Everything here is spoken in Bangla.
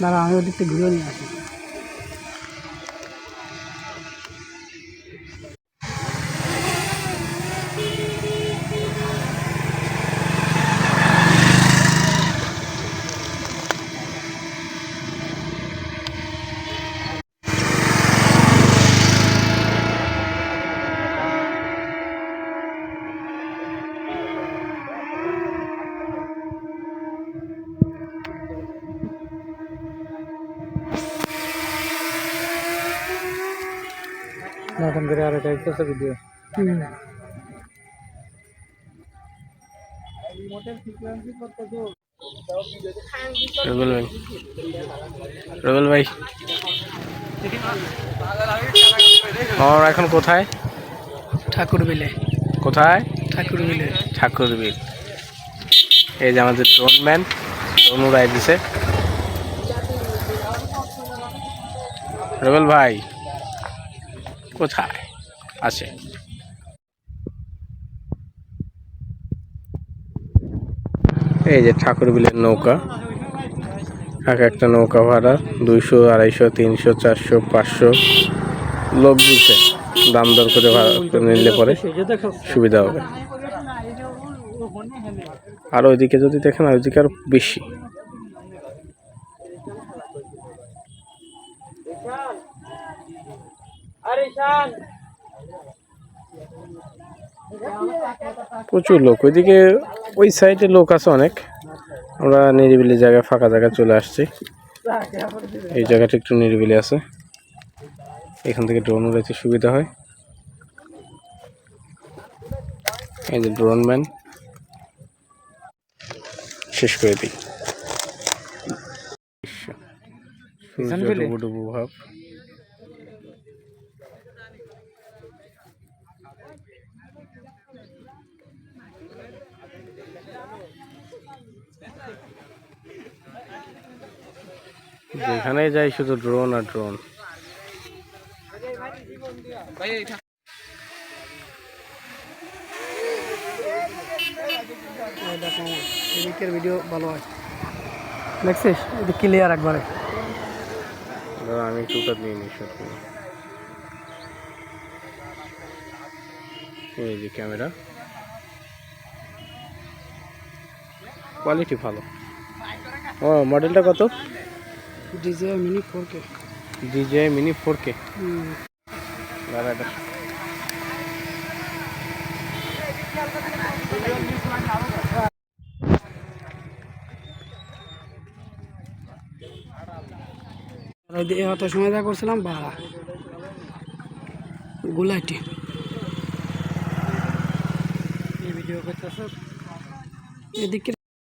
দাঁড়া আমি ওদিকটা ঘুরে নিয়ে আসি। নতুন করে আর এটা হচ্ছে ভিডিও। রুবেল ভাই। রুবেল ভাই। আমরা এখন কোথায়? ঠাকুর বিলে কোথায়? ঠাকুর বিলে ঠাকুরবিল। এই যে আমাদের ড্রোন ম্যান ড্রোন উড়াই দিছে। রুবেল ভাই। কোথায়? আছে এই যে ঠাকুরবিলের নৌকা। এক একটা নৌকা ভাড়া দুইশো, আড়াইশো, তিনশো, চারশো, পাঁচশো। লোক দিচ্ছে দাম দর করে ভাড়া নিলে পরে সুবিধা হবে। আর ওইদিকে যদি দেখেন, ওইদিকে আর বেশি। প্রচুর লোক। ওইদিকে ওই সাইডে লোক আছে অনেক। আমরা নিরিবিলি জায়গায় ফাঁকা জায়গায় চলে আসছি। এই জায়গাটা একটু নিরিবিলি আছে। এখান থেকে ড্রোন উড়াইতে সুবিধা হয়। এই যে ড্রোন ম্যান শেষ করে দিই। ডুবু ডুবু ভাব। যেখানে যাই শুধু ড্রোন আর ড্রোন এদিকের ভিডিও ভালো হয়। দেখছিস? এদিক ক্লিয়ার একবারে। আমি নিই এই যে ক্যামেরা কোয়ালিটি ভালো। ও মডেলটা কত? DJ mini four K DJ mini four K দাদা এটা। এত সময় যা করছিলাম বাড়া গুলাইটি। এই ভিডিও করতেছ? এদিকে